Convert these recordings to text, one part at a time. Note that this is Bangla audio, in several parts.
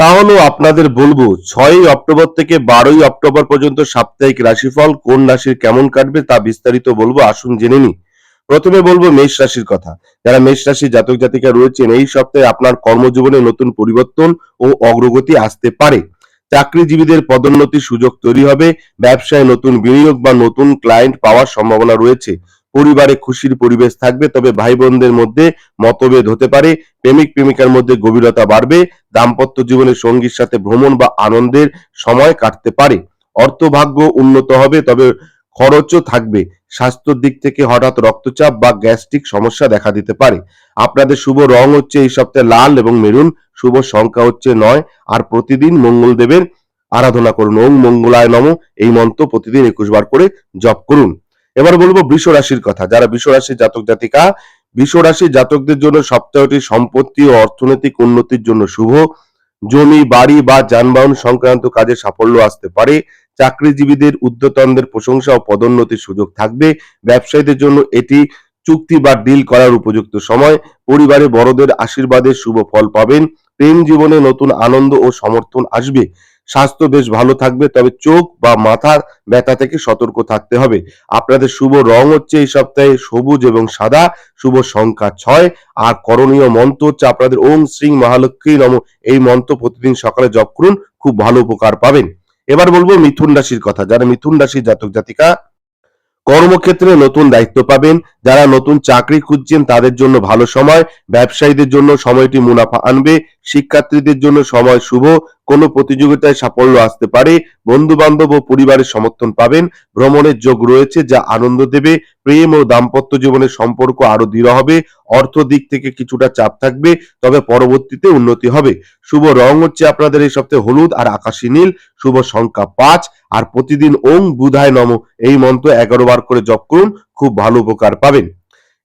তাহলে আপনাদের বলব, ছয়ই অক্টোবর থেকে বারোই অক্টোবর পর্যন্ত সাপ্তাহিক রাশিফল কোন রাশির কেমন কাটবে তা বিস্তারিত বলব, আসুন জেনে নি প্রথমে বলব মেষ রাশির কথা। যারা মেষ রাশির জাতক জাতিকা রয়েছেন, এই সপ্তাহে আপনার কর্মজীবনে নতুন পরিবর্তন ও অগ্রগতি আসতে পারে। চাকরিজীবীদের পদোন্নতির সুযোগ তৈরি হবে, ব্যবসায় নতুন বিনিয়োগ বা নতুন ক্লায়েন্ট পাওয়ার সম্ভাবনা রয়েছে। পরিবারে খুশির পরিবেশ থাকবে, তবে ভাই বোনদের মধ্যে মতভেদ হতে পারে, প্রেমিক প্রেমিকার মধ্যে গভীরতা বাড়বে, দাম্পত্য জীবনে সঙ্গীর সাথে ভ্রমণ বা আনন্দের সময় কাটতে পারে। অর্থভাগ্য উন্নত হবে, তবে খরচও থাকবে, স্বাস্থ্যর দিক থেকে হঠাৎ রক্তচাপ বা গ্যাস্ট্রিক সমস্যা দেখা দিতে পারে। আপনাদের শুভ রং হচ্ছে এই সপ্তাহে লাল এবং মেরুন, শুভ সংখ্যা হচ্ছে নয়, আর প্রতিদিন মঙ্গলদেবের আরাধনা করুন। ওম মঙ্গলায় নম, এই মন্ত্র প্রতিদিন একুশ বার করে জপ করুন। এবার বলব বৃষ রাশির কথা। যারা বৃষ রাশির জাতক জাতিকা, বৃষ রাশির জাতকদের জন্য সপ্তাহটি সম্পত্তি ও অর্থনৈতিক উন্নতির জন্য শুভ। জমি, বাড়ি বা যানবাহন সংক্রান্ত কাজে সাফল্য আসতে পারে। চাকরিজীবীদের, উদ্যতনদের প্রশংসা ও পদোন্নতির সুযোগ থাকবে। ব্যবসায়ীদের জন্য এটি চুক্তি বা ডিল করার উপযুক্ত সময়। পরিবারে বড়দের আশীর্বাদের শুভ ফল পাবেন। প্রেম জীবনে নতুন আনন্দ ও সমর্থন আসবে। স্বাস্থ্য বেশ ভালো থাকবে, তবে চোখ বা মাথার ব্যথা থেকে সতর্ক থাকতে হবে। আপনাদের শুভ রং হচ্ছে এই সপ্তাহে সবুজ এবং সাদা, শুভ সংখ্যা ছয়, আর করণীয় মন্ত্র হচ্ছে আপনাদের ওম শ্রী মহালক্ষ্মী নম। এই মন্ত্র প্রতিদিন সকালে জপ করুন, খুব ভালো উপকার পাবেন। এবার বলব মিথুন রাশির কথা। যারা মিথুন রাশির জাতক জাতিকা কর্মক্ষেত্রে নতুন দায়িত্ব পাবেন যারা নতুন চাকরি খুঁজছেন তাদের জন্য ভালো সময়, ব্যবসায়ীদের জন্য সময়টি মুনাফা আনবে, শিক্ষার্থীদের জন্য সময় শুভ, কোনো প্রতিযোগিতায় সাফল্য আসতে পারে বন্ধু বান্ধব ও পরিবারের সমর্থন পাবেন, ভ্রমণের যোগ রয়েছে যা আনন্দ দেবে, প্রেম ও দাম্পত্য জীবনের সম্পর্ক আরও দৃঢ় হবে, অর্থ দিক থেকে কিছুটা চাপ থাকবে, তবে পরবর্তীতে উন্নতি হবে। শুভ রং হচ্ছে আপনাদের এই সপ্তাহে হলুদ আর আকাশী নীল, শুভ সংখ্যা পাঁচ, আর প্রতিদিন ওং বুধায় নম, এই মন্ত্র এগারো বার করে জপ করুন খুব ভালো উপকার পাবেন।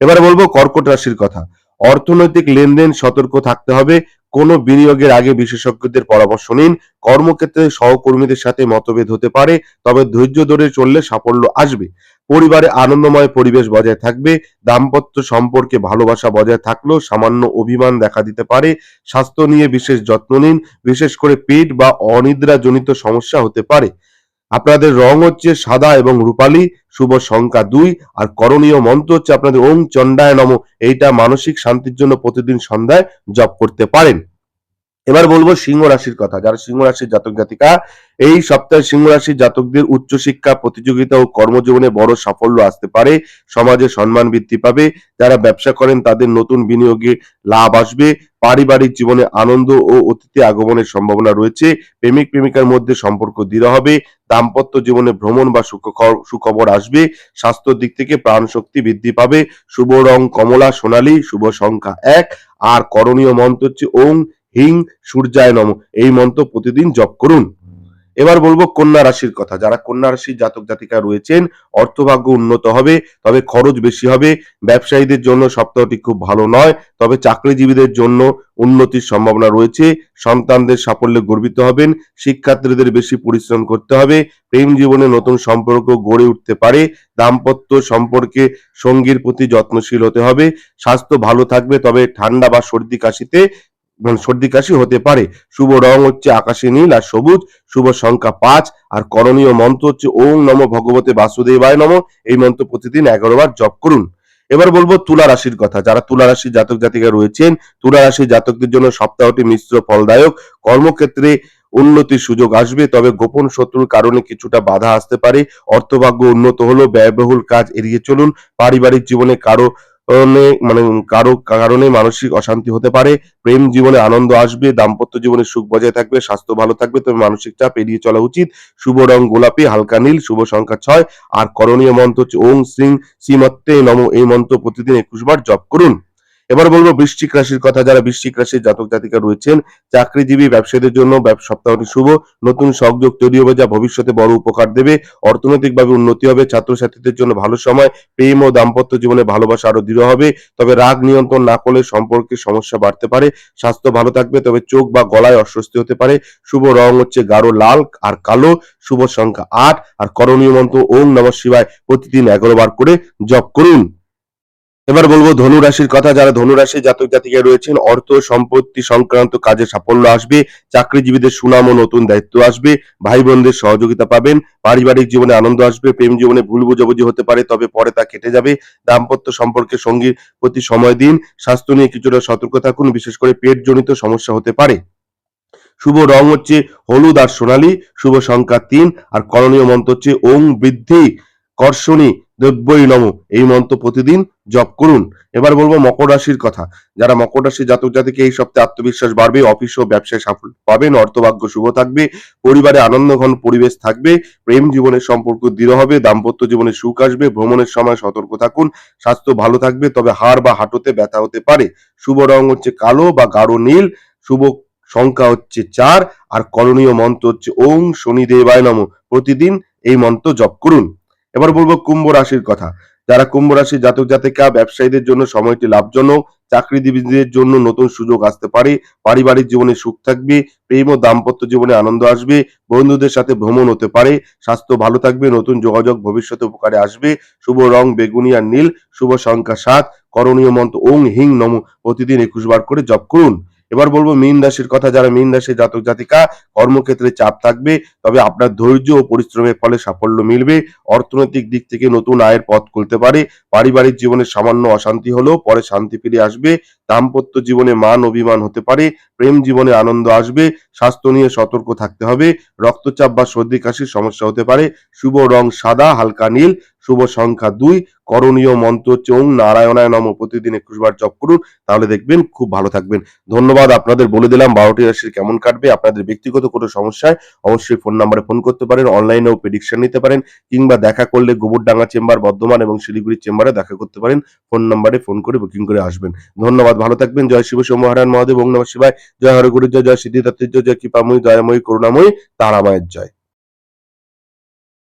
এবারে বলব কর্কট রাশির কথা। অর্থনৈতিক লেনদেন সতর্ক থাকতে হবে। কোনো বিনিয়োগের আগে বিশেষজ্ঞদের পরামর্শ নিন। কর্মক্ষেত্রে সহকর্মীদের সাথে মতভেদ হতে পারে, তবে ধৈর্য ধরে চললে সাফল্য আসবে। পরিবারে আনন্দময় পরিবেশ বজায় থাকবে। দাম্পত্য সম্পর্কে ভালোবাসা বজায় থাকলেও সামান্য অভিমান দেখা দিতে পারে। স্বাস্থ্য নিয়ে বিশেষ যত্ন নিন। বিশেষ করে পেট বা অনিদ্রাজনিত সমস্যা হতে পারে। আপনাদের রং হচ্ছে সাদা এবং রূপালি, শুভ সংখ্যা দুই, আর করণীয় মন্ত্র হচ্ছে আপনাদের ওম চণ্ডায় নম, এইটা মানসিক শান্তির জন্য প্রতিদিন সন্ধ্যায় জপ করতে পারেন। এবার বলব সিংহ রাশির কথা। যারা সিংহ রাশির জাতক জাতিকা, এই সপ্তাহে সিংহ রাশির জাতকদের উচ্চশিক্ষা, প্রতিযোগিতা ও কর্মজীবনে বড় সাফল্য আসতে পারে, সমাজে সম্মান বৃদ্ধি পাবে, যারা ব্যবসা করেন তাদের নতুন বিনিয়োগে লাভ আসবে, পারিবারিক জীবনে আনন্দ ও অতিথি আগমনের সম্ভাবনা রয়েছে, প্রেমিক প্রেমিকার মধ্যে সম্পর্ক দৃঢ় হবে, দাম্পত্য জীবনে ভ্রমণ বা সুখবর আসবে, স্বাস্থ্যের দিক থেকে প্রাণ শক্তি বৃদ্ধি পাবে, শুভ রং কমলা সোনালী, শুভ সংখ্যা এক, আর করণীয় মন্ত্র হচ্ছে ওম হিং, সূর্যায় নম, এই মন্ত্র প্রতিদিন জপ করুন। এবার বলব কন্যা রাশির কথা। যারা কন্যা রাশির জাতক জাতিকা রয়েছেন, অর্থভাগ্য উন্নত হবে, তবে খরচ বেশি হবে। ব্যবসায়ীদের জন্য সপ্তাহটি খুব ভালো নয়, তবে চাকরিজীবীদের জন্য উন্নতির সম্ভাবনা রয়েছে। সন্তানদের সাফল্যে গর্বিত হবেন, শিক্ষার্থীদের বেশি পরিশ্রম করতে হবে, প্রেম জীবনে নতুন সম্পর্ক গড়ে উঠতে পারে, দাম্পত্য সম্পর্কে সঙ্গীর প্রতি যত্নশীল হতে হবে, স্বাস্থ্য ভালো থাকবে, তবে ঠান্ডা বা সর্দি কাশিতে সর্দি কাশি হতে পারে। শুভ রং হচ্ছে আকাশী নীল আর সবুজ। শুভ সংখ্যা পাঁচ। আর করণীয় মন্ত্র হচ্ছে ওম নম ভগবতে বাসুদেবায় নম। এই মন্ত্র প্রতিদিন এগারো বার জপ করুন। এবার বলব তুলা রাশির কথা। যারা তুলা রাশির জাতক জাতিকা রয়েছেন, তুলা রাশির জাতকদের জন্য সপ্তাহটি মিশ্র ফলদায়ক। কর্মক্ষেত্রে উন্নতির সুযোগ আসবে, তবে গোপন শত্রুর কারণে কিছুটা বাধা আসতে পারে। অর্থভাগ্য উন্নত হলো ব্যয়বহুল কাজ এড়িয়ে চলুন। পারিবারিক জীবনে কারও মানে কারও কারণে মানসিক অশান্তি হতে পারে, প্রেম জীবনে আনন্দ আসবে, দাম্পত্য জীবনে সুখ বজায় থাকবে, স্বাস্থ্য ভালো থাকবে, তবে মানসিক চাপ এড়িয়ে চলা উচিত। শুভ রং গোলাপি, হালকা নীল, শুভ সংখ্যা ছয়। আর করণীয় মন্ত্র হচ্ছে ওং শ্রী শ্রীমত্তে নম। এই মন্ত্র প্রতিদিন একুশ বার জপ করুন। এবার বলব বৃশ্চিক রাশির কথা, যারা বৃশ্চিক রাশির জাতক জাতিকা রয়েছেন, চাকরিজীবী, ব্যবসায়ীদের জন্য সপ্তাহটি শুভ, নতুন সংযোগ তৈরি হবে যা ভবিষ্যতে বড় উপকার দেবে, অর্থনৈতিকভাবে উন্নতি হবে, ছাত্রছাত্রীদের জন্য ভালো সময়, প্রেম ও দাম্পত্য জীবনে ভালোবাসা আরও দৃঢ় হবে, তবে রাগ নিয়ন্ত্রণ না করলে সম্পর্কে সমস্যা বাড়তে পারে, স্বাস্থ্য ভালো থাকবে, তবে চোখ বা গলায় অস্বস্তি হতে পারে, শুভ রং হচ্ছে গাঢ় লাল আর কালো, শুভ সংখ্যা আট, আর করণীয় মন্ত্র ওম নমঃ শিবায় প্রতিদিন এগারো বার করে জপ করুন। এবার বলব ধনু রাশির কথা, যারা ধনু রাশি জাতক জাতিকা রয়েছেন, অর্থ সম্পত্তি সংক্রান্ত কাজে সাফল্য আসবে, চাকরিজীবীদের সুনাম ও নতুন দায়িত্ব আসবে ভাই বোনদের সহযোগিতা পাবেন, পারিবারিক জীবনে আনন্দ আসবে, প্রেম জীবনে ভুল বোঝাবুঝি হতে পারে, তবে পরে তা কেটে যাবে। দাম্পত্য সম্পর্কে সঙ্গীর প্রতি সময় দিন, স্বাস্থ্য নিয়ে কিছুটা সতর্ক থাকুন, বিশেষ করে পেট জনিত সমস্যা হতে পারে। শুভ রং হচ্ছে হলুদ আর সোনালী, শুভ সংখ্যা তিন, আর করণীয় মন্ত্র হচ্ছে ওং বৃদ্ধি। কর্ষণী দ্রব্যই নম। এই মন্ত্র প্রতিদিন জপ করুন। এবার বলব মকর রাশির কথা। যারা মকর রাশি জাতক জাতিকে এই সপ্তাহে আত্মবিশ্বাস বাড়বে, অফিস ও ব্যবসায় সাফল্য পাবেন অর্থভাগ্য শুভ থাকবে, পরিবারে আনন্দঘন পরিবেশ থাকবে, প্রেম জীবনের সম্পর্ক দৃঢ় হবে, দাম্পত্য জীবনে সুখ আসবে, ভ্রমণের সময় সতর্ক থাকুন, স্বাস্থ্য ভালো থাকবে, তবে হাড় বা হাঁটুতে ব্যথা হতে পারে। শুভ রং হচ্ছে কালো বা গাঢ় নীল, শুভ সংখ্যা হচ্ছে চার, আর করণীয় মন্ত্র হচ্ছে ওং শনিদেবায় নম। প্রতিদিন এই মন্ত্র জপ করুন। এবার বলব কুম্ভ রাশির কথা। যারা কুম্ভ রাশির জাতক, জাতিকা, ব্যবসায়ীদের জন্য সময়টি লাভজনক, চাকরিজীবীদের জন্য নতুন সুযোগ আসতে পারে, পারিবারিক জীবনে সুখ থাকবে, প্রেম ও দাম্পত্য জীবনে আনন্দ আসবে, বন্ধুদের সাথে ভ্রমণ হতে পারে, স্বাস্থ্য ভালো থাকবে, নতুন যোগাযোগ ভবিষ্যতে উপকারে আসবে, শুভ রং, বেগুনি আর নীল, শুভ সংখ্যা সাত, করণীয় মন্ত্র ওং হিং নম প্রতিদিন একুশ বার করে জপ করুন। এবার বলব মীন রাশির কথা, যারা মীন রাশির জাতক, জাতিকা, কর্মক্ষেত্রে চাপ থাকবে, তবে আপনার ধৈর্য ও পরিশ্রমের ফলে সাফল্য মিলবে। অর্থনৈতিক দিক থেকে নতুন আয়ের পথ খুলতে পারে। পারিবারিক জীবনে সামান্য অশান্তি হলেও পরে শান্তি ফিরে আসবে। দাম্পত্য জীবনে মান অভিমান হতে পারে। প্রেম জীবনে আনন্দ আসবে। স্বাস্থ্য নিয়ে সতর্ক থাকতে হবে। রক্তচাপ বা সর্দি কাশির সমস্যা হতে পারে। শুভ রং সাদা, হালকা নীল। শুভ সংখ্যা দুই। করণীয় মন্ত্র ওং নারায়ণায় নম, প্রতিদিন একুশ বার জপ করুন। তাহলে দেখবেন খুব ভালো থাকবেন। ধন্যবাদ, আপনাদের বলে দিলাম, বারোটি রাশির কেমন কাটবে, আপনাদের ব্যক্তিগত কোনো সমস্যায় অবশ্যই ফোন নাম্বারে ফোন করতে পারেন, অনলাইনেও প্রেডিকশন নিতে পারেন, কিংবা দেখা করলে গোবরডাঙ্গা চেম্বার, বর্ধমান এবং শিলিগুড়ির চেম্বারে দেখা করতে পারেন, ফোন নাম্বারে ফোন করে বুকিং করে আসবেন। ধন্যবাদ, ভালো থাকবেন, জয় শিব সোমহারায়ণ মহাদেব ওং নমঃ শিবায়, জয় হরগুরু জয় জয় সিদ্ধিদাত্রী জয় জয় কৃপাময়ী, দয়াময়ী, করুণাময়ী, তারামায়ের জয়।